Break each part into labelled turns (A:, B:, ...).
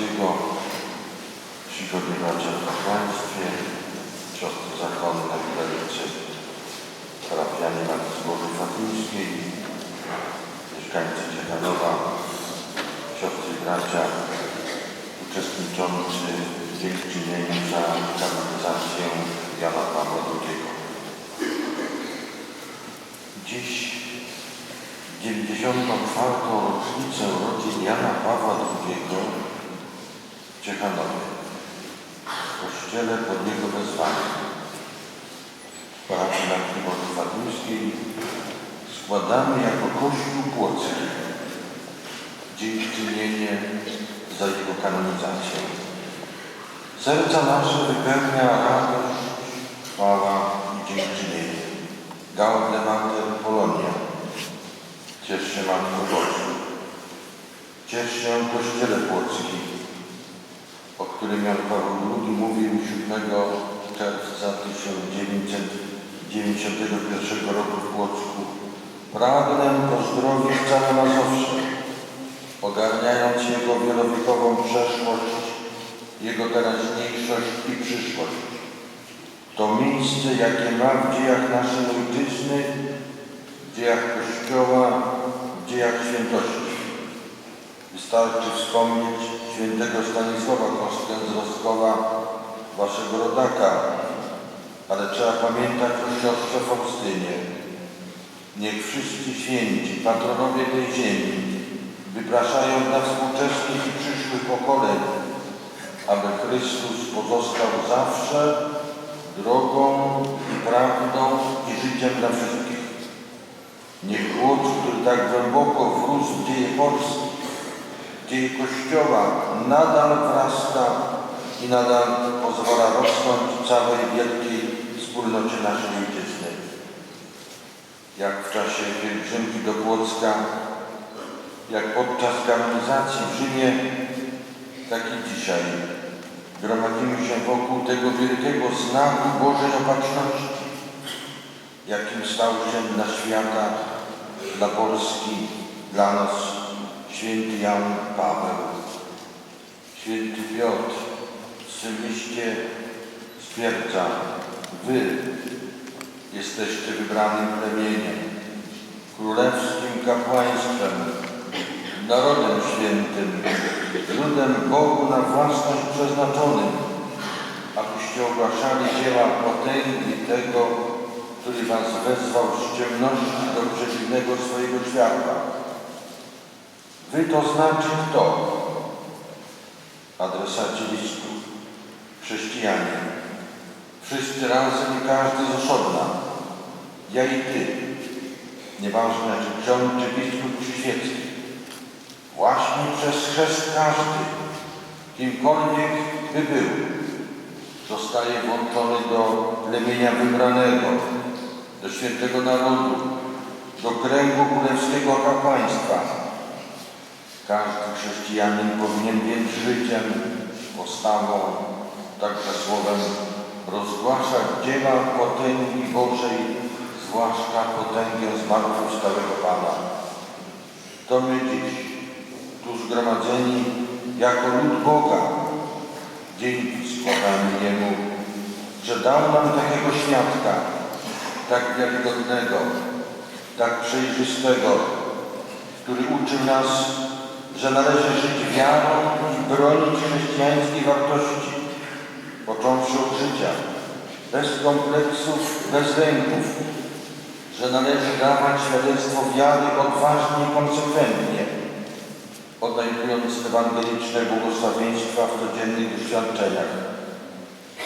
A: Pańskiego, przychodni bracia w kapłaństwie, siostry zakonne, wiernicy, parafianie Matki Bożej Fatimskiej, mieszkańcy Ciechanowa, siostry bracia uczestniczący w dziękczynieniu za kanonizację Jana Pawła II. Dziś 94. rocznicę urodzin Jana Pawła II Ciechanowie, w kościele pod jego wezwaniem. W parafii Matki Bożej Fatimskiej składamy jako Kościół Płocki dziękczynienie za jego kanonizację. Serca nasze wypełnia radość, chwała i dziękczynienie. Gaude Mater Polonia. Ciesz się Matko Boża. Ciesz się Kościele Płocki, którym Jan Paweł II mówił 7 czerwca 1991 roku w Płocku. Pragnę pozdrowić całe Mazowsze, ogarniając Jego wielowiekową przeszłość, Jego teraźniejszość i przyszłość. To miejsce, jakie ma w dziejach naszej Ojczyzny, w dziejach Kościoła, w dziejach świętości. Wystarczy wspomnieć świętego Stanisława Rostkowa, waszego rodaka, ale trzeba pamiętać o siostrze Faustynie. Niech wszyscy święci, patronowie tej ziemi, wypraszają dla współczesnych i przyszłych pokoleń, aby Chrystus pozostał zawsze drogą i prawdą i życiem dla wszystkich. Niech głód, który tak głęboko wrósł w dzieje Polski, dzieje Kościoła, nadal wrasta i nadal pozwala rosnąć całej wielkiej wspólnocie naszej ojczyzny. Jak w czasie pielgrzymki do Płocka, jak podczas kanonizacji w Rzymie, tak i dzisiaj gromadzimy się wokół tego wielkiego znaku Bożej Opatrzności, jakim stał się dla świata, dla Polski, dla nas święty Jan Paweł. Święty Piotr liście stwierdza, wy jesteście wybranym plemieniem, królewskim kapłaństwem, narodem świętym, ludem Bogu na własność przeznaczonym, abyście ogłaszali dzieła potęgi tego, który was wezwał z ciemności do przeciwnego swojego światła. Wy to znaczy kto? Adresaci listu, chrześcijanie, wszyscy razem i każdy z osobna, ja i ty, nieważne czy ksiądz, czy biskup, czy świecki. Właśnie przez chrzest każdy, kimkolwiek by był, zostaje włączony do plemienia wybranego, do świętego narodu, do kręgu królewskiego kapłaństwa. Każdy chrześcijanin powinien więc życiem, postawą, także słowem rozgłaszać dzieła potęgi Bożej, zwłaszcza potęgę zmartwychwstałego Pana. To my dziś, tu zgromadzeni jako lud Boga, dzięki składamy Jemu, że dał nam takiego świadka, tak wiarygodnego, tak przejrzystego, który uczy nas, że należy żyć wiarą i bronić chrześcijańskiej wartości, począwszy od życia, bez kompleksów, bez lęków, że należy dawać świadectwo wiary odważnie i konsekwentnie, odnajdując ewangeliczne błogosławieństwa w codziennych doświadczeniach.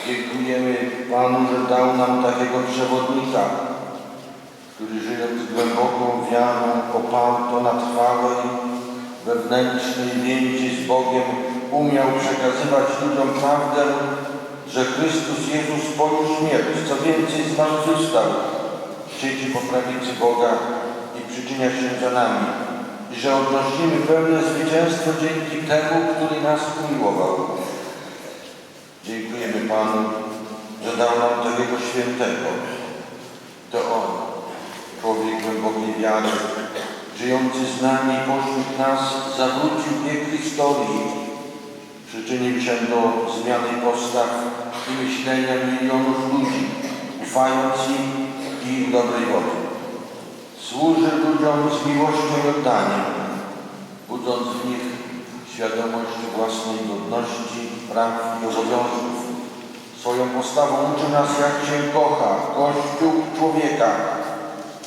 A: Dziękujemy Panu, że dał nam takiego przewodnika, który żyjąc głęboką wiarą oparto na trwałej, wewnętrznej więzi z Bogiem umiał przekazywać ludziom prawdę, że Chrystus Jezus poniósł śmierć, co więcej zmartwychwstał, siedzi po prawicy Boga i przyczynia się za nami i że odnosimy pełne zwycięstwo dzięki temu, który nas umiłował. Dziękujemy Panu, że dał nam takiego świętego. To On, człowiek głębokiej wiary, żyjący z nami pośród nas, zawrócił bieg historii, Przyczynił się do zmiany postaw i myślenia milionów ludzi, ufając im i dobrej woli. Służy ludziom z miłością i oddaniem, budząc w nich świadomość własnej godności, praw i obowiązków. Swoją postawą uczy nas, jak się kocha Kościół człowieka,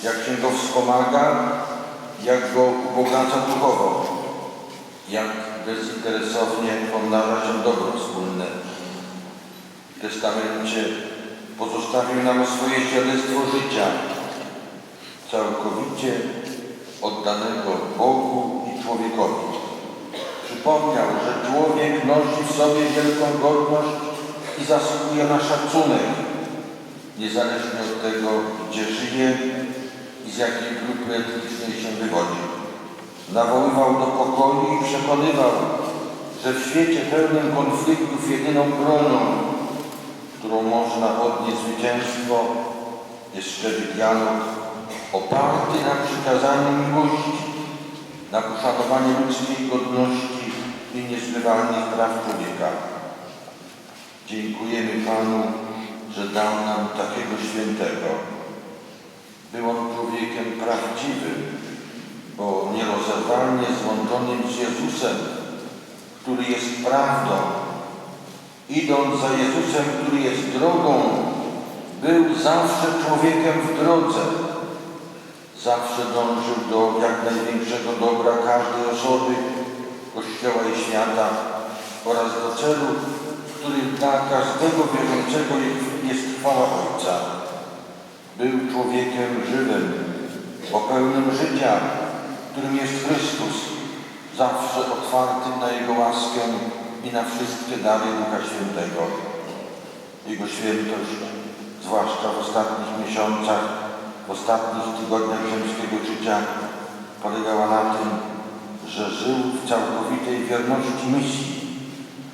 A: jak się go wspomaga, jak go ubogaca duchowo, jak bezinteresownie pomnaża się dobro wspólne. W testamencie pozostawił nam swoje świadectwo życia, całkowicie oddanego Bogu i człowiekowi. Przypomniał, że człowiek nosi w sobie wielką godność i zasługuje na szacunek, niezależnie od tego, gdzie żyje i z jakiej grupy etnicznej się wywodzi. Nawoływał do pokoju i przekonywał, że w świecie pełnym konfliktów jedyną bronią, którą można odnieść zwycięstwo, jest szczery dialog oparty na przykazaniu miłości, na poszanowaniu ludzkiej godności i niezbywalnych praw człowieka. Dziękujemy Panu, że dał nam takiego świętego. Był on człowiekiem prawdziwym, bo nierozerwalnie złączonym z Jezusem, który jest prawdą. Idąc za Jezusem, który jest drogą, był zawsze człowiekiem w drodze. Zawsze dążył do jak największego dobra każdej osoby, Kościoła i świata oraz do celu, w którym dla każdego wierzącego jest chwała Ojca. Był człowiekiem żywym, o pełnym życia, którym jest Chrystus, zawsze otwartym na Jego łaskę i na wszystkie dary Ducha Świętego. Jego świętość, zwłaszcza w ostatnich miesiącach, w ostatnich tygodniach ziemskiego życia, polegała na tym, że żył w całkowitej wierności misji,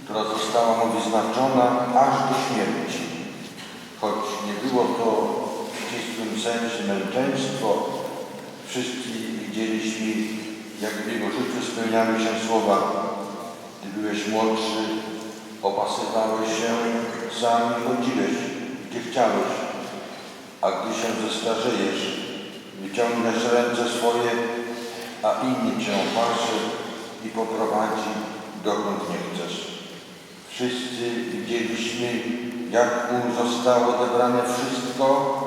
A: która została mu wyznaczona aż do śmierci. Choć nie było to w sensie męczeństwo, wszyscy widzieliśmy, jak w jego życiu spełniały się słowa. Gdy byłeś młodszy, opasywałeś się, sam chodziłeś, gdzie chciałeś, a gdy się zestarzejesz, wyciągniesz ręce swoje, a inni cię parzy i poprowadzi, dokąd nie chcesz. Wszyscy widzieliśmy, jak mu zostało odebrane wszystko,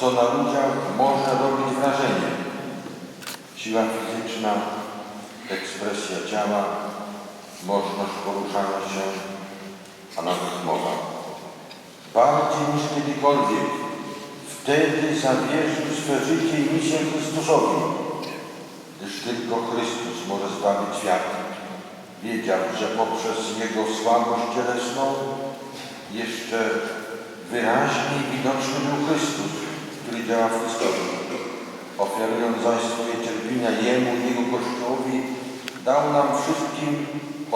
A: co na ludziach może robić wrażenie. Siła fizyczna, ekspresja ciała, możliwość poruszania się, a nawet mowa. Bardziej niż kiedykolwiek wtedy zawierzył swe życie i misję Chrystusowi, gdyż tylko Chrystus może zbawić świat. Wiedział, że poprzez Jego słabość cielesną jeszcze wyraźniej widoczny był Chrystus, który działa w historii. Ofiarując zaś swoje cierpienia Jemu Jego Kościołowi, dał nam wszystkim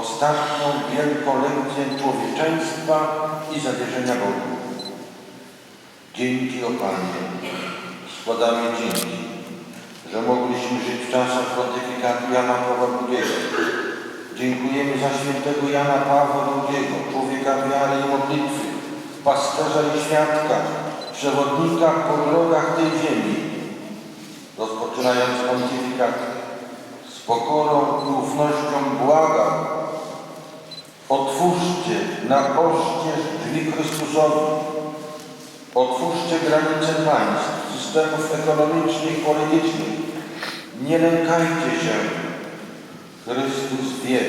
A: ostatnią wielką lekcję człowieczeństwa i zawierzenia Bogu. Dzięki, o Panie, składamy dzięki, że mogliśmy żyć w czasach pontyfikatu Jana Pawła II. Dziękujemy za świętego Jana Pawła II, człowieka wiary i modlitwy, pasterza i świadka, przewodnika po drogach tej ziemi. Rozpoczynając pontyfikat z pokorą i ufnością błagam, otwórzcie na oścież drzwi Chrystusowi, otwórzcie granice państw, systemów ekonomicznych i politycznych. Nie lękajcie się. Chrystus wie,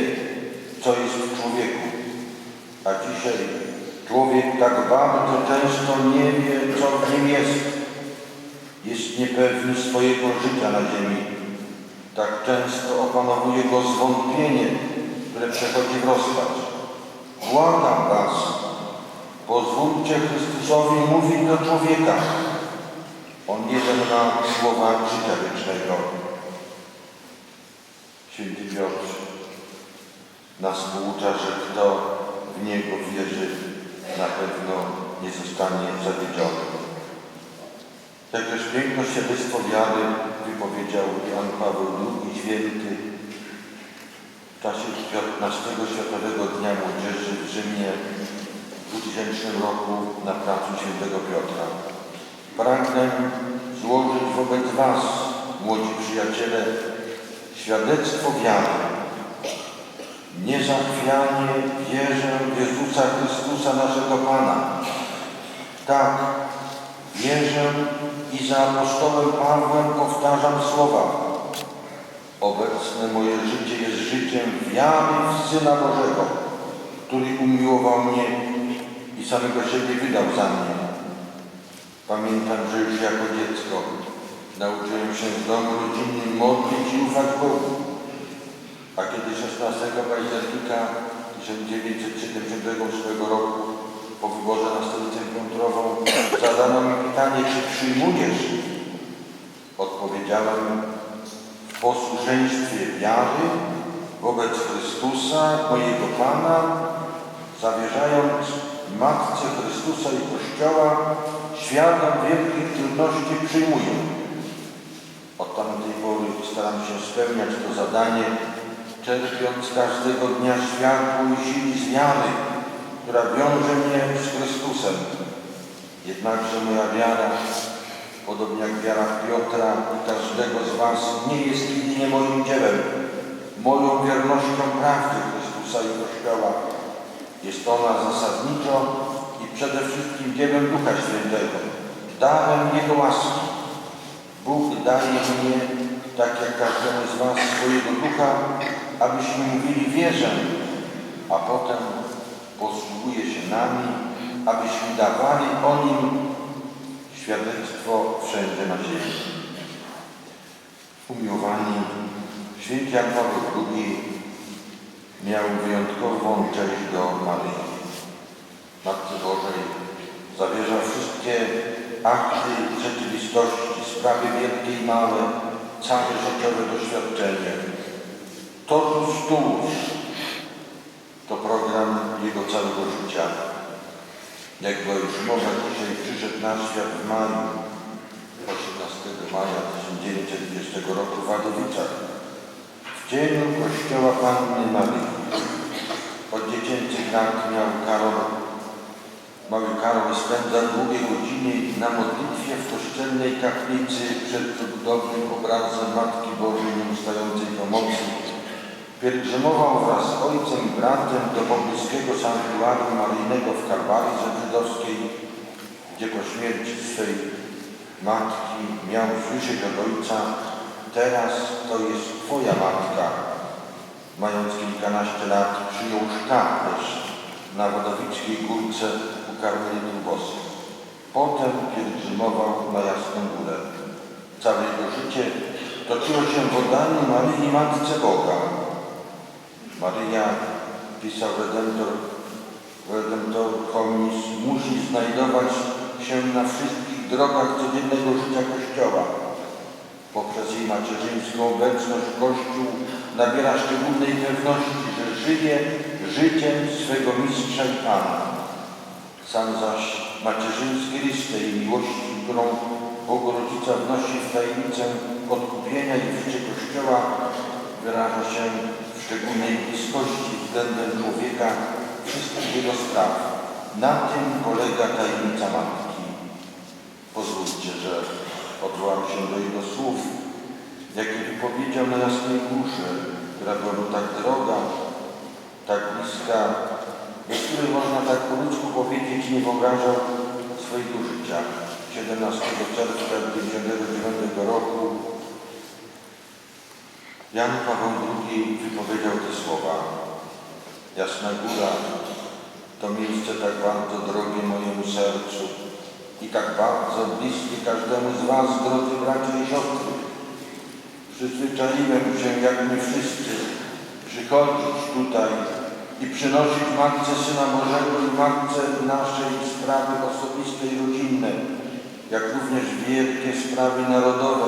A: co jest w człowieku. A dzisiaj człowiek tak bardzo często nie wie, co w nim jest. Jest niepewny swojego życia na ziemi. Tak często opanowuje go zwątpienie, które przechodzi w rozpacz. Błagam Was, pozwólcie Chrystusowi mówić do człowieka. On jeden ma słowa życia wiecznego. Święty Piotr nas poucza, że kto w Niego wierzy, na pewno nie zostanie zawiedziony. Jakież piękne świadectwo wiary wypowiedział Jan Paweł II Święty. czasie 15 Światowego Dnia Młodzieży w Rzymie w 2000 roku na placu Świętego Piotra. Pragnę złożyć wobec Was, młodzi przyjaciele, świadectwo wiary. Niezachwianie wierzę w Jezusa Chrystusa, naszego Pana. Tak, wierzę i za apostołem Pawłem powtarzam słowa. Obecne moje życie jest życiem wiary w Syna Bożego, który umiłował mnie i samego siebie wydał za mnie. Pamiętam, że już jako dziecko nauczyłem się w domu rodzinnym modlić i ufać Bogu. A kiedy 16 października 1978 roku po wyborze na stolicę piątrową zadano mi pytanie, czy przyjmujesz? Odpowiedziałem w posłuszeństwie wiary wobec Chrystusa, mojego Pana, zawierzając Matce Chrystusa i Kościoła świadom wielkich trudności przyjmuję. Od tamtej pory staram się spełniać to zadanie, czerpiąc każdego dnia światło i siły z wiary, która wiąże mnie z Chrystusem. Jednakże moja wiara, podobnie jak wiara Piotra i każdego z Was, nie jest jedynie moim dziełem, moją wiernością prawdy Chrystusa i Kościoła. Jest ona zasadniczo i przede wszystkim dziełem Ducha Świętego, darem Jego łaski. Bóg daje mnie, tak jak każdemu z Was, swojego ducha, abyśmy mówili wierzę, a potem posługuje się nami, abyśmy dawali o nim świadectwo wszędzie na ziemi. Umiłowani, święty Jan II miał wyjątkową cześć do Maryi. Matce Bożej zawierza wszystkie akty rzeczywistości, sprawy wielkie i małe, całe życiowe doświadczenie. Totus tuus to program jego całego życia. Jak była już mowa, dzisiaj przyszedł na świat w maju, 18 maja 1920 roku w Wadowicach, w cieniu kościoła Panny Maryi. Od dziecięcych lat miał Karol Mały Karol spędza długie godziny na modlitwie w kościelnej kaplicy przed cudownym obrazem Matki Bożej. Pielgrzymował wraz z ojcem i bratem do pobliskiego sanktuarium maryjnego w Kalwarii Żydowskiej, gdzie po śmierci swej matki miał słyszeć od ojca teraz to jest Twoja matka. Mając kilkanaście lat przyjął sztablerz na Wodowickiej Górce u Karmelitów Boskich. Potem pielgrzymował na Jasną Górę. Całe jego życie toczyło się w oddaniu Maryi Matce Boga. Maryja, pisał Redemptor, Redemptor Hominis, musi znajdować się na wszystkich drogach codziennego życia Kościoła. Poprzez jej macierzyńską obecność Kościół nabiera szczególnej pewności, że żyje życiem swego mistrza i Pana. Sam zaś macierzyński list tej miłości, którą Bogu Rodzica wnosi w tajemnicę odkupienia i życie Kościoła, wyraża się szczególnej bliskości względem człowieka wszystkich jego spraw. Na tym polega tajemnica Matki. Pozwólcie, że odwołam się do jego słów, jakie wypowiedział na Jasnej Górze, która była mu tak droga, tak bliska, bez której można tak po ludzku powiedzieć nie wyobrażał swojego życia. 17 czerwca 1999 roku Jan Paweł II wypowiedział te słowa. Jasna Góra to miejsce tak bardzo drogie mojemu sercu i tak bardzo bliskie każdemu z Was, drodzy bracia i siostry. Przyzwyczaiłem się, jak my wszyscy, przychodzić tutaj i przynosić Matce Syna Bożego i Matce naszej sprawy osobiste i rodzinne, jak również wielkie sprawy narodowe,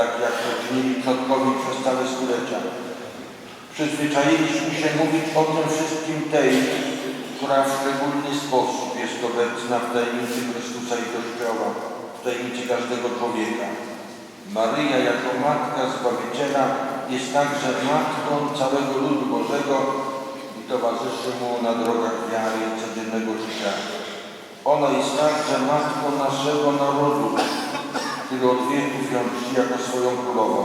A: tak jak to czynili przodkowie przez całe stulecia. Przyzwyczailiśmy się mówić o tym wszystkim tej, która w szczególny sposób jest obecna w tajemnicy Chrystusa i Kościoła, w tajemnicy każdego człowieka. Maryja jako Matka Zbawiciela jest także matką całego ludu Bożego i towarzyszy mu na drogach wiary i codziennego życia. Ona jest także matką naszego narodu, który od wieków ją czci jako swoją królową.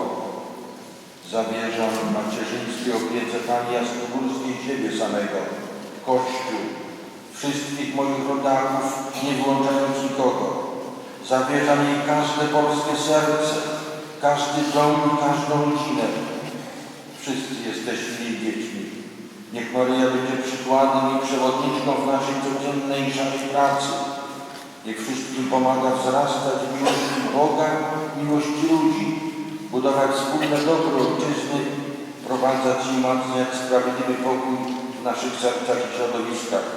A: Zawierzam macierzyńskiej opiece Pani Jasnogórskiej Ciebie samego, Kościół, wszystkich moich rodaków, nie wyłączając nikogo. Zawierzam jej każde polskie serce, każdy dom i każdą rodzinę. Wszyscy jesteśmy jej dziećmi. Niech Maryja będzie przykładem i przewodniczką w naszej codziennej i pracy. Niech wszystkim pomaga wzrastać w miłości Boga, miłości ludzi, budować wspólne dobro ojczyzny, wprowadzać i umacniać sprawiedliwy pokój w naszych sercach i środowiskach.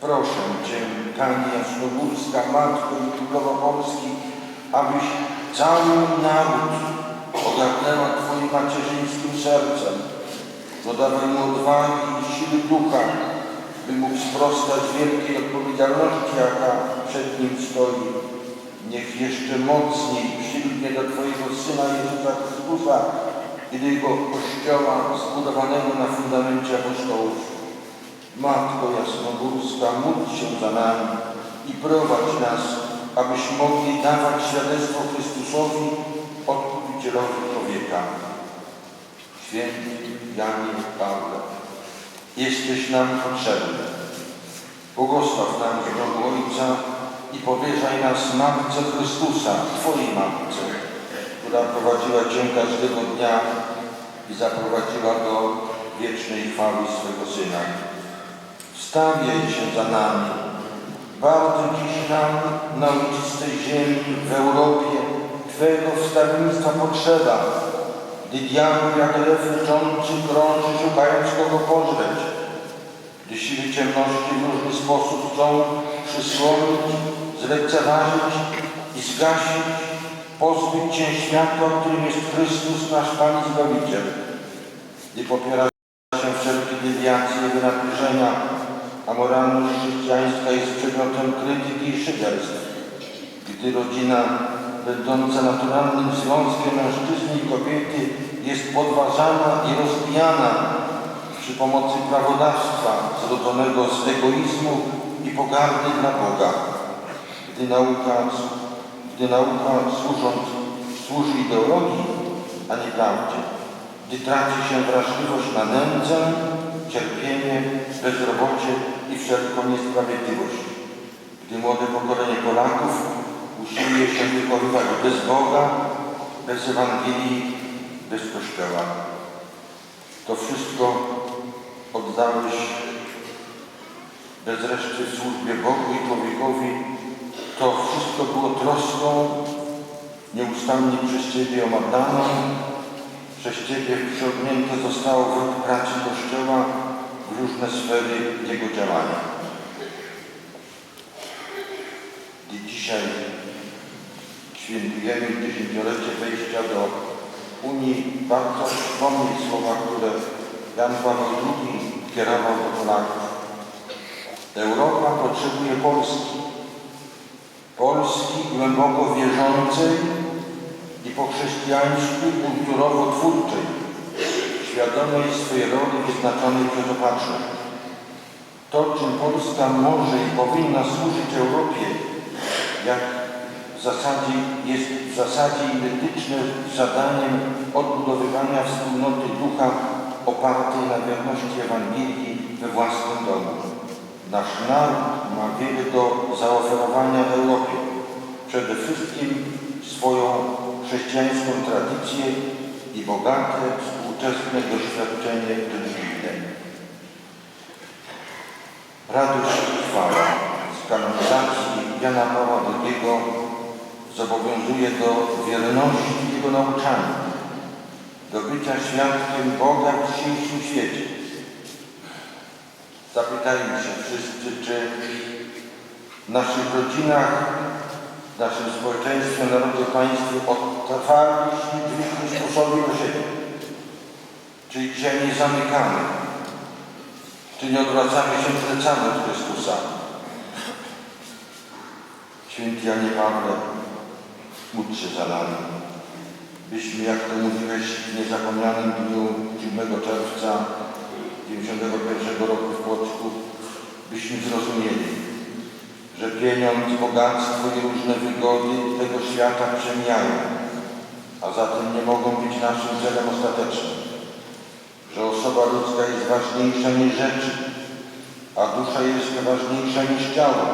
A: Proszę Cię, Pani Jasnogórska, Matko i Królowo Polski, abyś cały naród ogarnęła Twoim macierzyńskim sercem. Dodawaj mu odwagi i siły ducha, by mógł sprostać wielkiej odpowiedzialności, jaka przed nim stoi. Niech jeszcze mocniej przylgnie do Twojego Syna Jezusa Chrystusa i do Jego Kościoła zbudowanego na fundamencie apostołów. Matko Jasnogórska, módl się za nami i prowadź nas, abyśmy mogli dawać świadectwo Chrystusowi, Odkupicielowi człowieka. Święty Janie Pawle, jesteś nam potrzebny. Błogosław nam domu Ojca i powierzaj nas Matce Chrystusa, Twojej Matce, która prowadziła Cię każdego dnia i zaprowadziła do wiecznej chwały swego Syna. Wstawiaj się za nami. Bardzo dziś nam na ojczystej ziemi, w Europie, Twojego wstawiennictwa potrzeba, gdy diabeł jak lew krąży, szukając kogo pożreć, gdy siły ciemności w różny sposób chcą przysłonić, zlekceważyć i zgasić, pozbyć Cię światła, którym jest Chrystus, nasz Pan i Zbawiciel, gdy popiera się wszelkie dewiacje i wynaturzenia, a moralność chrześcijańska jest przedmiotem krytyki i szyderstw. Gdy rodzina, będąca naturalnym związkiem mężczyzny i kobiety, jest podważana i rozbijana przy pomocy prawodawstwa zrodzonego z egoizmu i pogardy dla Boga. Gdy nauka, gdy nauka służąc, służy ideologii, a nie prawdzie. Gdy traci się wrażliwość na nędzę, cierpienie, bezrobocie i wszelką niesprawiedliwość. Gdy młode pokolenie Polaków usiłuje się wychowywać bez Boga, bez Ewangelii, bez Kościoła. To wszystko oddałeś bez reszty służbie Bogu i człowiekowi. To wszystko było troską nieustannie przez Ciebie omadaną, przez Ciebie wciągnięte zostało w pracy Kościoła w różne sfery Jego działania. I dzisiaj świętujemy dziesięciolecie wejścia do Unii. Bardzo przypomnij słowa, które Jan Paweł II kierował do Polaków. Europa potrzebuje Polski. Polski głęboko wierzącej i po chrześcijańsku kulturowo-twórczej, świadomej swojej roli wyznaczonej przez opatrzność. To, czym Polska może i powinna służyć Europie, jak w zasadzie jest w zasadzie identyczne z zadaniem odbudowywania wspólnoty ducha opartej na wierności Ewangelii we własnym domu. Nasz naród ma wiele do zaoferowania Europie. Przede wszystkim swoją chrześcijańską tradycję i bogate współczesne doświadczenie religijne. Radość i chwała z kanonizacji Jana Pawła II zobowiązuje do wierności Jego nauczaniu, do bycia świadkiem Boga w dzisiejszym świecie. Zapytajmy się wszyscy, czy w naszych rodzinach, w naszym społeczeństwie, narodzie, państwie otwarliśmy drzwi Chrystusowi do siebie. Czy dzisiaj nie zamykamy? Czy nie odwracamy się plecami od Chrystusa? Święty Janie Pawle, módl się za nami. byśmy, jak to mówiłeś, w niezapomnianym dniu 7 czerwca 91 roku w Płocku, byśmy zrozumieli, że pieniądz, bogactwo i różne wygody tego świata przemijają, a zatem nie mogą być naszym celem ostatecznym, że osoba ludzka jest ważniejsza niż rzeczy, a dusza jest ważniejsza niż ciało.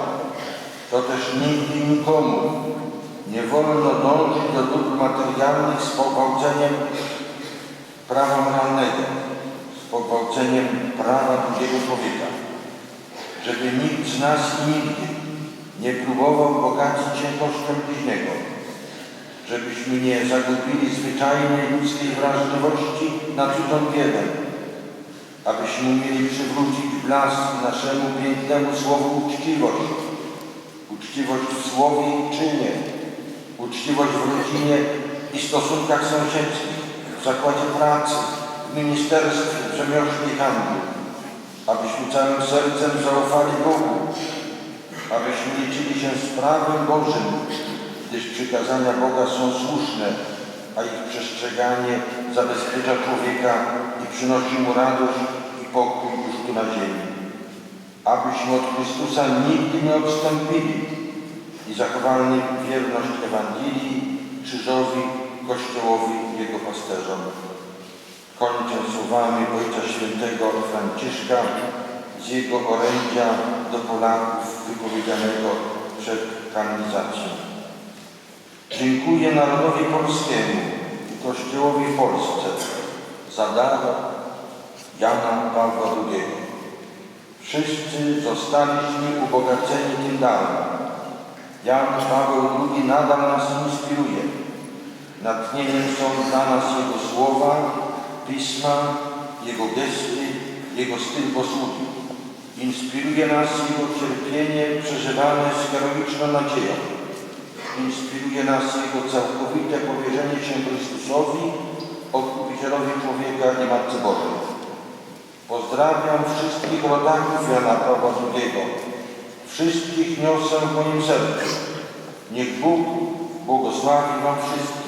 A: To też nigdy nikomu nie wolno dążyć do dóbr materialnych z pogwałceniem prawa moralnego, z pogwałceniem prawa drugiego człowieka. Żeby nikt z nas nigdy nie próbował bogacić się kosztem bliźniego, żebyśmy nie zagubili zwyczajnej ludzkiej wrażliwości na cudą biedę, abyśmy umieli przywrócić blask naszemu pięknemu słowu uczciwość. Uczciwość w słowie i czynie, uczciwość w rodzinie i stosunkach sąsiedzkich, w zakładzie pracy, w ministerstwie, w rzemiośle i handlu, abyśmy całym sercem zaufali Bogu, abyśmy liczyli się z prawem Bożym, gdyż przykazania Boga są słuszne, a ich przestrzeganie zabezpiecza człowieka i przynosi mu radość i pokój już tu na ziemi. Abyśmy od Chrystusa nigdy nie odstąpili i zachowali wierność Ewangelii, krzyżowi, Kościołowi Jego pasterzom. Kończę słowami Ojca Świętego Franciszka z jego orędzia do Polaków wypowiedzianego przed kanonizacją. Dziękuję narodowi polskiemu i Kościołowi Polsce za dar Jana Pawła II. Wszyscy zostaliśmy ubogaceni tym darem. Jan Paweł II nadal nas inspiruje. Natchnieniem są dla nas Jego słowa, pisma, Jego gesty, Jego styl posługi. Inspiruje nas Jego cierpienie przeżywane z heroiczną nadzieją. Inspiruje nas Jego całkowite powierzenie się Chrystusowi, Odkupicielowi człowieka i Matce Bożej. Pozdrawiam wszystkich rodaków Jana Pawła II. Wszystkich niosę w moim sercu. Niech Bóg błogosławi Wam wszystkim